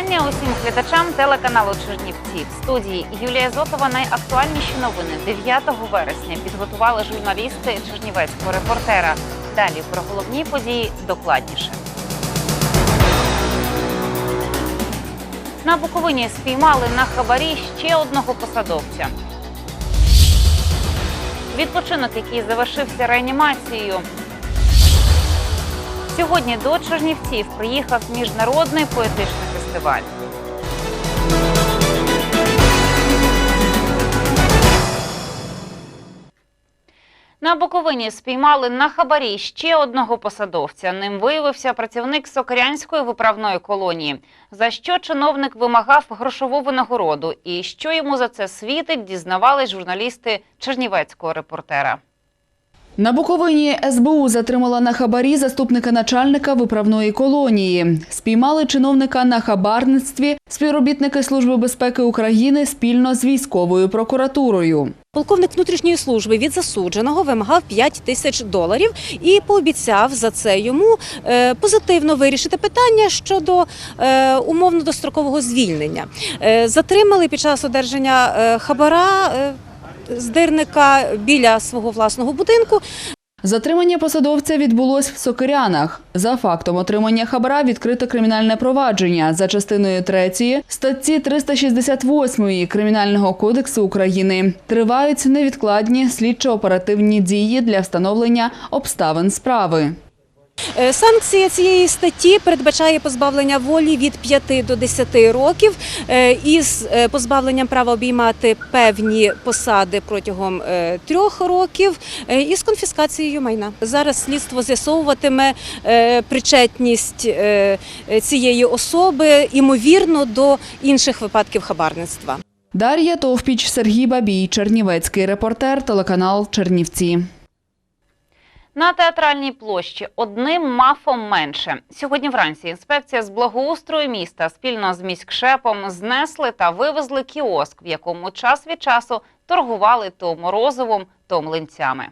Вітання усім глядачам телеканалу Чернівці. В студії Юлія Зотова найактуальніші новини 9 вересня підготували журналісти Чернівецького репортера. Далі про головні події докладніше. На Буковині спіймали на хабарі ще одного посадовця. Відпочинок, який завершився реанімацією, Сьогодні до Чернівців приїхав міжнародний поетичний фестиваль. На Буковині спіймали на хабарі ще одного посадовця. Ним виявився працівник Сокирянської виправної колонії. За що чиновник вимагав грошову винагороду і що йому за це світить, дізнавались журналісти Чернівецького репортера. На Буковині СБУ затримала на хабарі заступника начальника виправної колонії. Спіймали чиновника на хабарництві співробітники Служби безпеки України спільно з військовою прокуратурою. Полковник внутрішньої служби від засудженого вимагав 5 тисяч доларів і пообіцяв за це йому е, позитивно вирішити питання щодо е, умовно дострокового звільнення. Е, Затримали під час одержання хабара здирника біля свого власного будинку. Затримання посадовця відбулось в Сокирянах. За фактом отримання хабара відкрито кримінальне провадження за частиною 3 статті 368 Кримінального кодексу України. Тривають невідкладні слідчо-оперативні дії для встановлення обставин справи. Е, Санкція цієї статті передбачає позбавлення волі від 5 до 10 років е, із е, позбавленням права обіймати певні посади протягом трьох років і з конфіскацією майна. Зараз слідство з'ясовуватиме причетність цієї особи імовірно до інших випадків хабарництва. Дар'я Товпіч, Сергій Бабій, Чернівецький репортер, телеканал Чернівці. На театральній площі одним мафом менше. Сьогодні вранці інспекція з благоустрою міста спільно з міськшепом знесли та вивезли кіоск, в якому час від часу торгували то морозивом, то млинцями.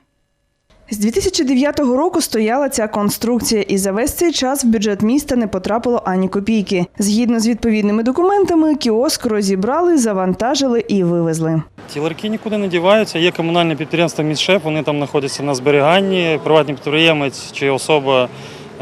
З 2009 року стояла ця конструкція, і за весь цей час в бюджет міста не потрапило ані копійки. Згідно з відповідними документами, кіоск розібрали, завантажили і вивезли. Ті ларки нікуди не діваються. Є комунальне підприємство «Міськшеф», вони там знаходяться на зберіганні. Приватний підприємець чи особа,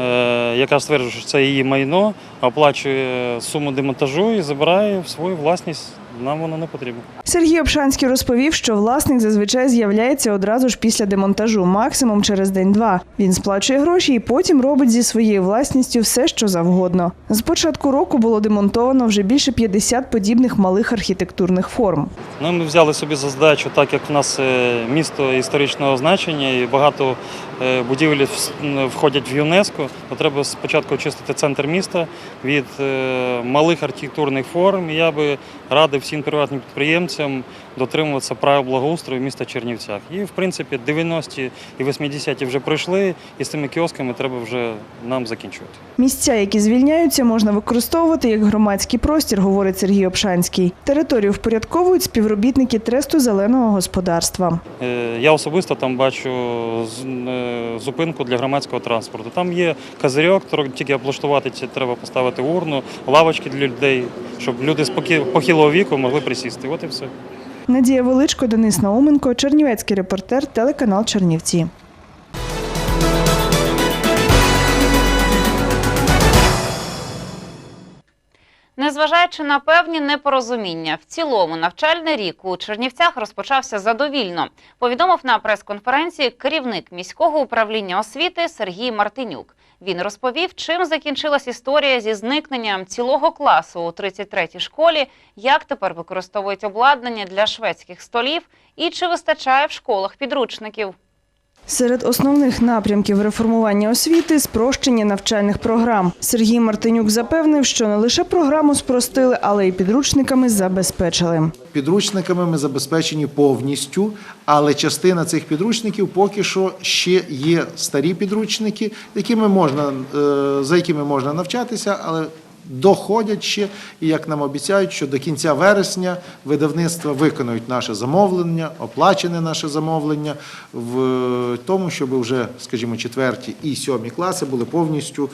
е, яка стверджує, що це її майно, оплачує суму демонтажу і забирає в свою власність. Нам воно не потрібно. Сергій Обшанський розповів, що власник зазвичай з'являється одразу ж після демонтажу, максимум через день-два. Він сплачує гроші і потім робить зі своєю власністю все, що завгодно. З початку року було демонтовано вже більше 50 подібних малих архітектурних форм. Ну, ми взяли собі за задачу, так як в нас е, місто історичного значення і багато е, будівель вс- входять в ЮНЕСКО, то треба спочатку очистити центр міста від е, малих архітектурних форм. Я би радив всім приватним підприємцям дотримуватися правил благоустрою міста Чернівцях. І, в принципі, 90-ті і 80-ті вже пройшли, і з цими кіосками треба вже нам закінчувати. Місця, які звільняються, можна використовувати як громадський простір, говорить Сергій Обшанський. Територію впорядковують співробітники тресту зеленого господарства. Е, Я особисто там бачу зупинку для громадського транспорту. Там є козирьок, тільки облаштувати це треба поставити урну, лавочки для людей, щоб люди з похилого віку могли присісти. От і все. Надія Величко, Денис Науменко, Чернівецький репортер, телеканал Чернівці. Незважаючи на певні непорозуміння, в цілому навчальний рік у Чернівцях розпочався задовільно. Повідомив на прес-конференції керівник міського управління освіти Сергій Мартинюк. Він розповів, чим закінчилась історія зі зникненням цілого класу у 33-й школі, як тепер використовують обладнання для шведських столів і чи вистачає в школах підручників. Серед основних напрямків реформування освіти спрощення навчальних програм. Сергій Мартинюк запевнив, що не лише програму спростили, але й підручниками забезпечили. Підручниками ми забезпечені повністю, але частина цих підручників поки що ще є старі підручники, якими можна, е, за якими можна навчатися, але доходять ще, і як нам обіцяють, що до кінця вересня видавництва виконують наше замовлення, оплачене наше замовлення в тому, щоб вже, скажімо, четверті і сьомі класи були повністю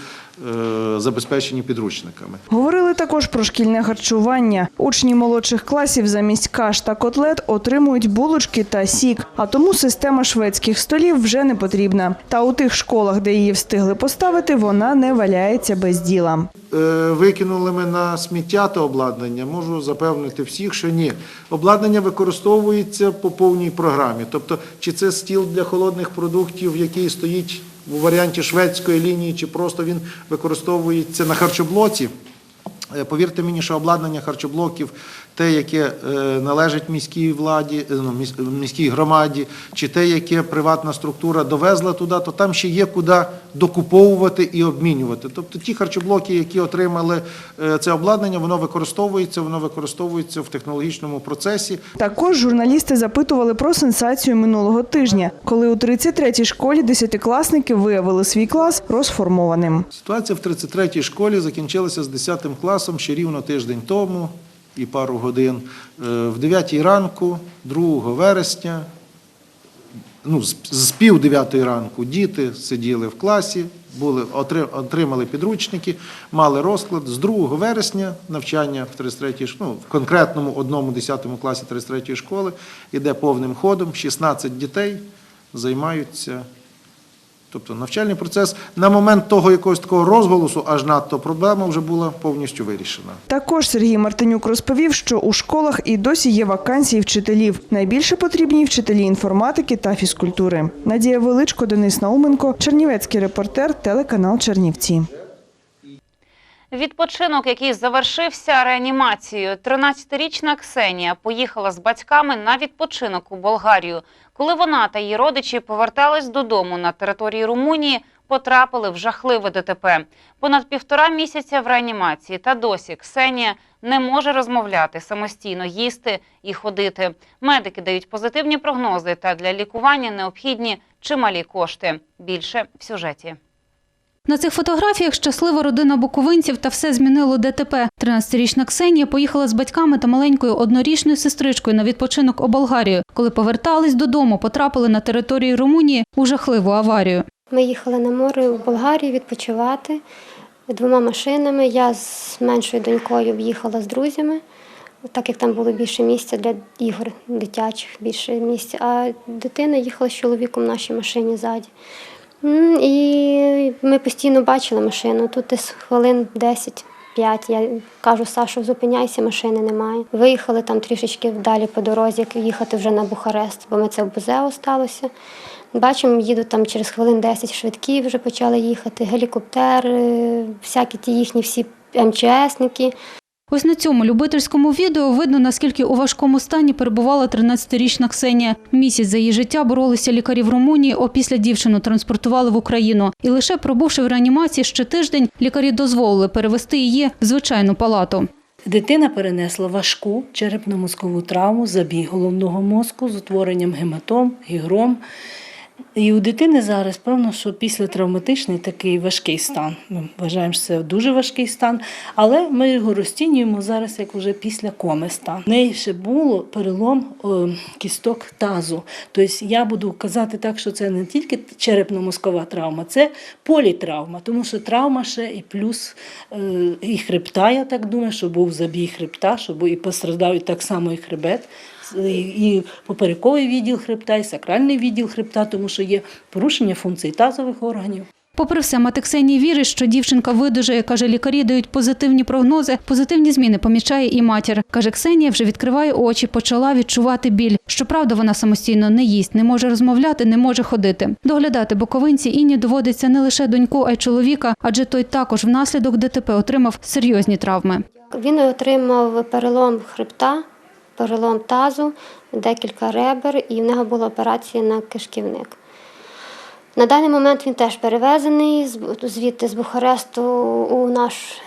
забезпечені підручниками. Говорили також про шкільне харчування. Учні молодших класів замість каш та котлет отримують булочки та сік, а тому система шведських столів вже не потрібна. Та у тих школах, де її встигли поставити, вона не валяється без діла. Е, Викинули ми на сміття та обладнання. Можу запевнити всіх, що ні. Обладнання використовується по повній програмі. Тобто, чи це стіл для холодних продуктів, який стоїть у варіанті шведської лінії, чи просто він використовується на харчоблоці. Е, Повірте мені, що обладнання харчоблоків, те, яке е, належить міській владі, е, ну, міс- міській громаді, чи те, яке приватна структура довезла туди, то там ще є куди докуповувати і обмінювати. Тобто ті харчоблоки, які отримали е, це обладнання, воно використовується, воно використовується в технологічному процесі. Також журналісти запитували про сенсацію минулого тижня, коли у 33-й школі десятикласники виявили свій клас розформованим. Ситуація в 33-й школі закінчилася з 10 класом ще рівно тиждень тому і пару годин. Е, В 9 ранку, 2 вересня, ну, з- пів 9 ранку діти сиділи в класі, були, отримали підручники, мали розклад. З 2 вересня навчання в 33-й, ну, в конкретному одному 10 класі 33-ї школи іде повним ходом. 16 дітей займаються Тобто навчальний процес на момент того якогось такого розголосу, аж надто проблема вже була повністю вирішена. Також Сергій Мартинюк розповів, що у школах і досі є вакансії вчителів. Найбільше потрібні вчителі інформатики та фізкультури. Надія Величко, Денис Науменко, Чернівецький репортер, телеканал Чернівці. Відпочинок, який завершився реанімацією. 13-річна Ксенія поїхала з батьками на відпочинок у Болгарію. Коли вона та її родичі повертались додому на території Румунії, потрапили в жахливе ДТП. Понад півтора місяця в реанімації та досі Ксенія не може розмовляти, самостійно їсти і ходити. Медики дають позитивні прогнози та для лікування необхідні чималі кошти. Більше в сюжеті. На цих фотографіях щаслива родина буковинців та все змінило ДТП. 13-річна Ксенія поїхала з батьками та маленькою однорічною сестричкою на відпочинок у Болгарію. Коли повертались додому, потрапили на території Румунії у жахливу аварію. Ми їхали на море у Болгарію відпочивати двома машинами. Я з меншою донькою їхала з друзями, так як там було більше місця для ігор дитячих, більше місця. А дитина їхала з чоловіком в нашій машині ззаді. І ми постійно бачили машину. Тут десь хвилин 10. П'ять. Я кажу, Сашу, зупиняйся, машини немає. Виїхали там трішечки далі по дорозі, як їхати вже на Бухарест, бо ми це в Бузео сталося. Бачимо, їдуть там через хвилин 10 швидкі вже почали їхати, гелікоптери, всякі ті їхні всі МЧСники. Ось на цьому любительському відео видно, наскільки у важкому стані перебувала 13-річна Ксенія. Місяць за її життя боролися лікарі в Румунії, опісля дівчину транспортували в Україну. І лише пробувши в реанімації ще тиждень, лікарі дозволили перевести її в звичайну палату. Дитина перенесла важку черепно-мозкову травму, забій головного мозку з утворенням гематом, гігром. І у дитини зараз, певно, що післятравматичний такий важкий стан. Ми вважаємо, що це дуже важкий стан, але ми його розцінюємо зараз як вже після коми стан. В неї ще було перелом о, кісток тазу. Тобто я буду казати так, що це не тільки черепно-мозкова травма, це політравма, тому що травма ще і плюс е, і хребта, я так думаю, що був забій хребта, що і постраждав і так само і хребет і поперековий відділ хребта, і сакральний відділ хребта, тому що є порушення функцій тазових органів. Попри все, мати Ксенії вірить, що дівчинка видужає, каже, лікарі дають позитивні прогнози. Позитивні зміни помічає і матір. Каже, Ксенія вже відкриває очі, почала відчувати біль. Щоправда, вона самостійно не їсть, не може розмовляти, не може ходити. Доглядати боковинці Інні доводиться не лише доньку, а й чоловіка, адже той також внаслідок ДТП отримав серйозні травми. Він отримав перелом хребта, перелом тазу, декілька ребер, і в нього була операція на кишківник. На даний момент він теж перевезений звідти з Бухаресту у наш,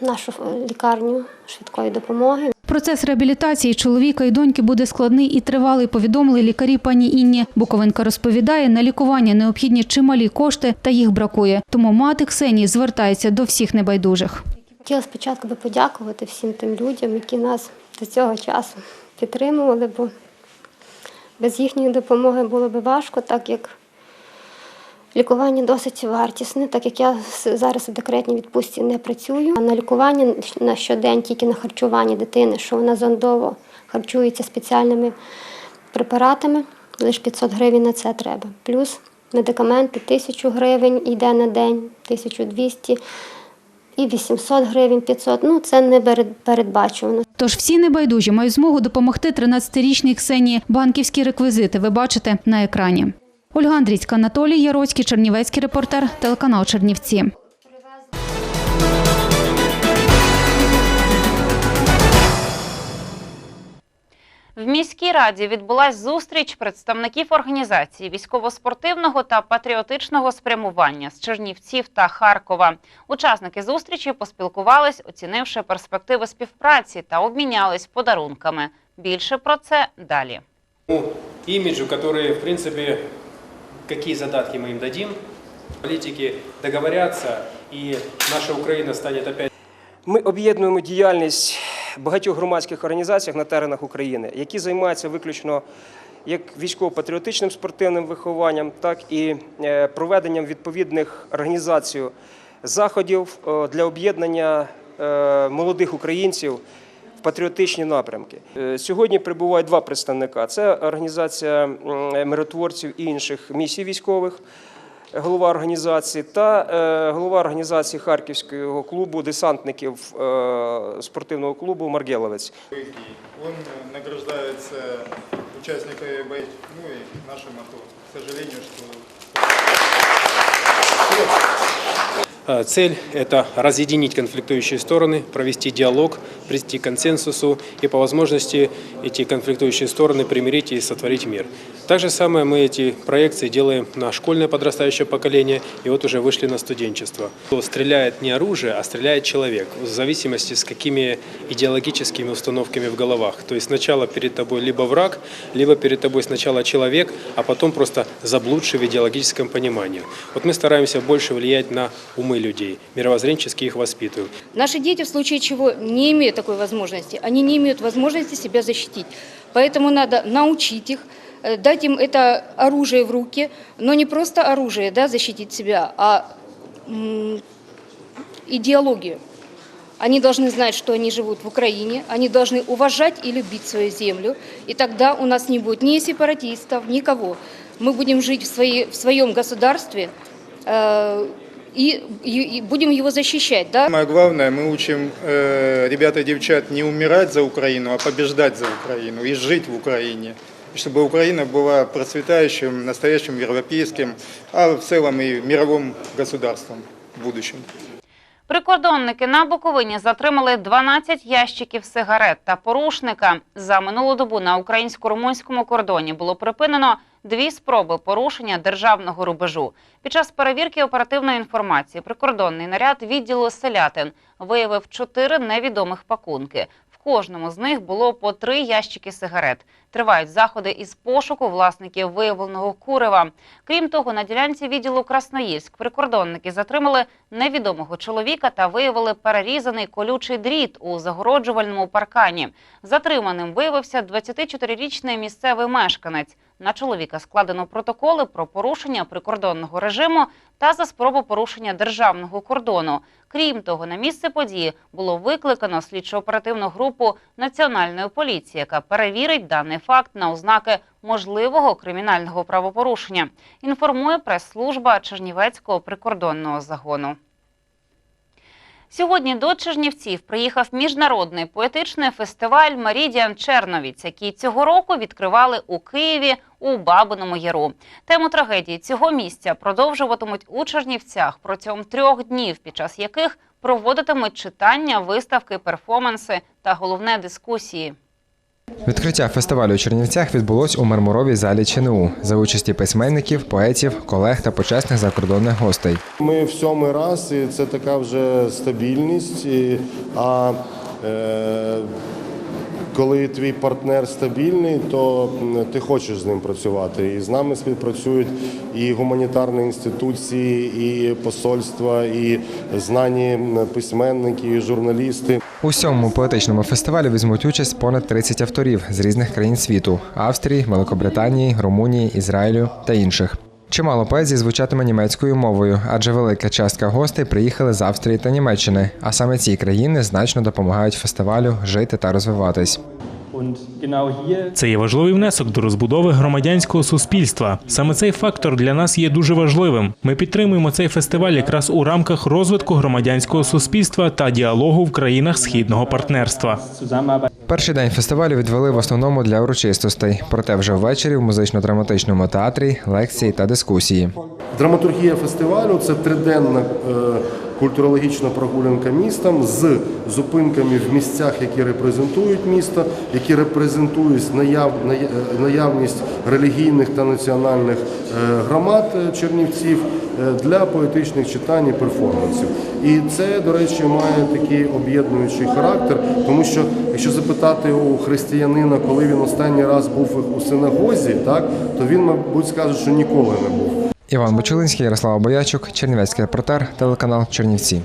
нашу лікарню швидкої допомоги. Процес реабілітації чоловіка і доньки буде складний і тривалий, повідомили лікарі пані Інні. Буковинка розповідає, на лікування необхідні чималі кошти, та їх бракує. Тому мати Ксенії звертається до всіх небайдужих. Хотіла спочатку би подякувати всім тим людям, які нас до цього часу підтримували, бо без їхньої допомоги було б важко, так як лікування досить вартісне, так як я зараз в декретній відпустці не працюю. На лікування на щодень тільки на харчування дитини, що вона зондово харчується спеціальними препаратами, лише 500 гривень на це треба. Плюс медикаменти 1000 гривень йде на день, 1200 і 800 гривень, 500. Ну, це не перед- передбачувано. Тож всі небайдужі мають змогу допомогти 13-річній Ксенії. Банківські реквізити ви бачите на екрані. Ольга Андрійська, Анатолій Яроцький, Чернівецький репортер, телеканал Чернівці. В міській раді відбулась зустріч представників організації військово-спортивного та патріотичного спрямування з Чернівців та Харкова. Учасники зустрічі поспілкувались, оцінивши перспективи співпраці та обмінялись подарунками. Більше про це далі. имиджу, которые, в принципе, какие задатки мы им дадим, политики договорятся, и наша Украина станет опять Ми об'єднуємо діяльність багатьох громадських організаціях на теренах України, які займаються виключно як військово-патріотичним спортивним вихованням, так і е, проведенням відповідних організацій заходів для об'єднання е, молодих українців в патріотичні напрямки. Е, Сьогодні прибувають два представника: це організація миротворців і інших місій військових голова організації та е, голова організації Харківського клубу десантників е, спортивного клубу Маргеловець. Он награждається учасниками ну и нашим АТО. К сожалению, что Цель – это разъединить конфликтующие стороны, провести диалог, прийти к консенсусу и по возможности эти конфликтующие стороны примирить и сотворить мир. Так же самое мы эти проекции делаем на школьное подрастающее поколение и вот уже вышли на студенчество. Стреляет не оружие, а стреляет человек в зависимости с какими идеологическими установками в головах. То есть сначала перед тобой либо враг, либо перед тобой сначала человек, а потом просто заблудший в идеологическом понимании. Вот мы стараемся больше влиять на умы людей, мировоззренчески их воспитываем. Наши дети в случае чего не имеют такой возможности. Они не имеют возможности себя защитить. Поэтому надо научить их, э, дать им это оружие в руки, но не просто оружие, да, защитить себя, а идеологию. Они должны знать, что они живут в Украине, они должны уважать и любить свою землю, и тогда у нас не будет ни сепаратистов, никого. Мы будем жить в, своей, в своем государстве э, и, и- и будем его защищать, да, самое главное, мы учим э, ребят и девчат не умирать за Украину, а побеждать за Украину и жить в Украине. И чтобы Украина была процветающим, настоящим европейским, а в целом и мировым государством в будущем. Прикордонники на Буковині затримали 12 ящиків сигарет та порушника. За минулу добу на українсько-румунському кордоні було припинено дві спроби порушення державного рубежу. Під час перевірки оперативної інформації прикордонний наряд відділу селятин виявив чотири невідомих пакунки. В кожному з них було по три ящики сигарет. Тривають заходи із пошуку власників виявленого курева. Крім того, на ділянці відділу Красноїльськ прикордонники затримали невідомого чоловіка та виявили перерізаний колючий дріт у загороджувальному паркані. Затриманим виявився 24-річний місцевий мешканець. На чоловіка складено протоколи про порушення прикордонного режиму та за спробу порушення державного кордону. Крім того, на місце події було викликано слідчо-оперативну групу Національної поліції, яка перевірить даний факт на ознаки можливого кримінального правопорушення. Інформує прес-служба Чернівецького прикордонного загону. Сьогодні до Чернівців приїхав міжнародний поетичний фестиваль Марідіан Черновіць, який цього року відкривали у Києві у Бабиному Яру. Тему трагедії цього місця продовжуватимуть у Чернівцях протягом трьох днів, під час яких проводитимуть читання, виставки, перформанси та головне дискусії. Відкриття фестивалю у Чернівцях відбулось у мармуровій залі ЧНУ за участі письменників, поетів, колег та почесних закордонних гостей. Ми в сьомий раз, і це така вже стабільність. А е, коли твій партнер стабільний, то ти хочеш з ним працювати. І з нами співпрацюють і гуманітарні інституції, і посольства, і знані письменники, і журналісти. У сьомому поетичному фестивалі візьмуть участь понад 30 авторів з різних країн світу Австрії, Великобританії, Румунії, Ізраїлю та інших. Чимало поезії звучатиме німецькою мовою, адже велика частка гостей приїхали з Австрії та Німеччини, а саме ці країни значно допомагають фестивалю жити та розвиватись. Це є важливий внесок до розбудови громадянського суспільства. Саме цей фактор для нас є дуже важливим. Ми підтримуємо цей фестиваль якраз у рамках розвитку громадянського суспільства та діалогу в країнах східного партнерства. Перший день фестивалю відвели в основному для урочистостей, проте вже ввечері в музично-драматичному театрі лекції та дискусії. Драматургія фестивалю це триденна е, культурологічна прогулянка містом з зупинками в місцях, які репрезентують місто, які репрезентують наяв, е, наявність релігійних та національних е, громад е, Чернівців для поетичних читань і перформансів. І це, до речі, має такий об'єднуючий характер, тому що якщо запитати у християнина, коли він останній раз був у синагозі, так то він, мабуть, скаже, що ніколи не був. Іван Бочулинський, Ярослава Боячук, Чернівецький репортер, телеканал Чернівці.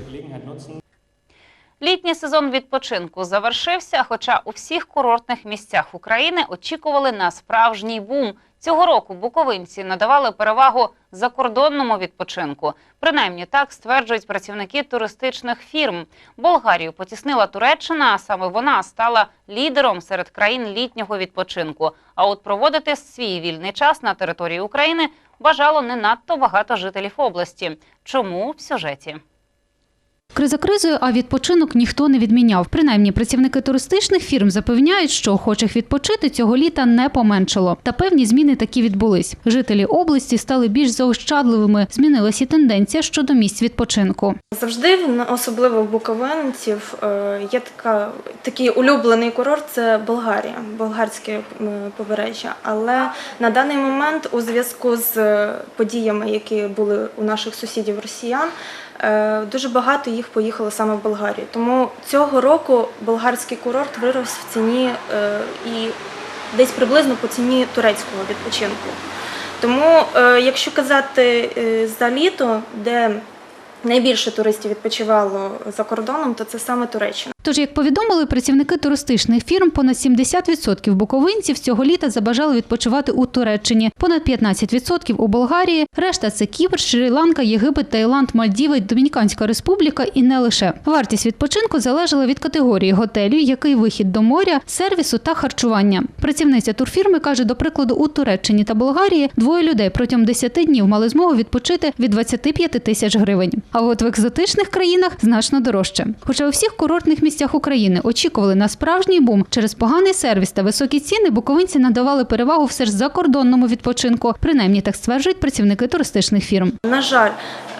Літній сезон відпочинку завершився, хоча у всіх курортних місцях України очікували на справжній бум. Цього року буковинці надавали перевагу закордонному відпочинку. Принаймні так стверджують працівники туристичних фірм. Болгарію потіснила Туреччина, а саме вона стала лідером серед країн літнього відпочинку. А от проводити свій вільний час на території України бажало не надто багато жителів області. Чому в сюжеті? Криза кризою, а відпочинок ніхто не відміняв. Принаймні, працівники туристичних фірм запевняють, що охочих відпочити цього літа не поменшало. Та певні зміни такі відбулись. Жителі області стали більш заощадливими. Змінилась і тенденція щодо місць відпочинку. Завжди, особливо в буковинців, е, є така, такий улюблений курорт це Болгарія, болгарське побережжя. Але на даний момент, у зв'язку з е, подіями, які були у наших сусідів росіян, дуже багато їх поїхало саме в Болгарію. Тому цього року болгарський курорт вирос в ціні е, і десь приблизно по ціні турецького відпочинку. Тому, е, якщо казати е, за літо, де найбільше туристів відпочивало за кордоном, то це саме Туреччина. Тож, як повідомили працівники туристичних фірм, понад 70% буковинців цього літа забажали відпочивати у Туреччині, понад 15% у Болгарії. Решта це Кіпр, Шрі-Ланка, Єгипет, Таїланд, Мальдіви, Домініканська Республіка і не лише. Вартість відпочинку залежала від категорії готелю, який вихід до моря, сервісу та харчування. Працівниця турфірми каже, до прикладу, у Туреччині та Болгарії двоє людей протягом 10 днів мали змогу відпочити від 25 тисяч гривень. А от в екзотичних країнах значно дорожче. Хоча у всіх курортних місцях України очікували на справжній бум через поганий сервіс та високі ціни, буковинці надавали перевагу все ж закордонному відпочинку. Принаймні так стверджують працівники туристичних фірм. На жаль,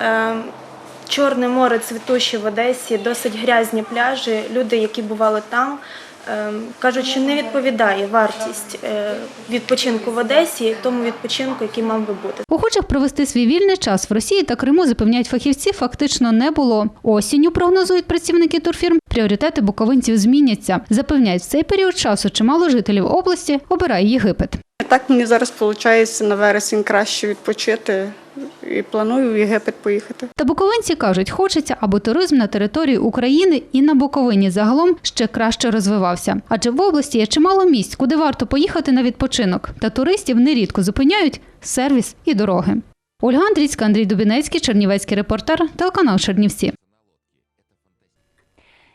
е, Чорне море цвітуще в Одесі, досить грязні пляжі. Люди, які бували там, кажуть, що не відповідає вартість е, відпочинку в Одесі тому відпочинку, який мав би бути. Охочих провести свій вільний час в Росії та Криму запевняють фахівці, фактично не було. Осінню прогнозують працівники турфірм. Пріоритети буковинців зміняться. Запевняють, в цей період часу чимало жителів області обирає Єгипет. Так мені зараз виходить на вересень краще відпочити і планую в Єгипет поїхати. Та буковинці кажуть, хочеться, аби туризм на території України і на Буковині загалом ще краще розвивався. Адже в області є чимало місць, куди варто поїхати на відпочинок. Та туристів нерідко зупиняють сервіс і дороги. Ольга Андрійська, Андрій Дубінецький, Чернівецький репортер, телеканал Чернівці.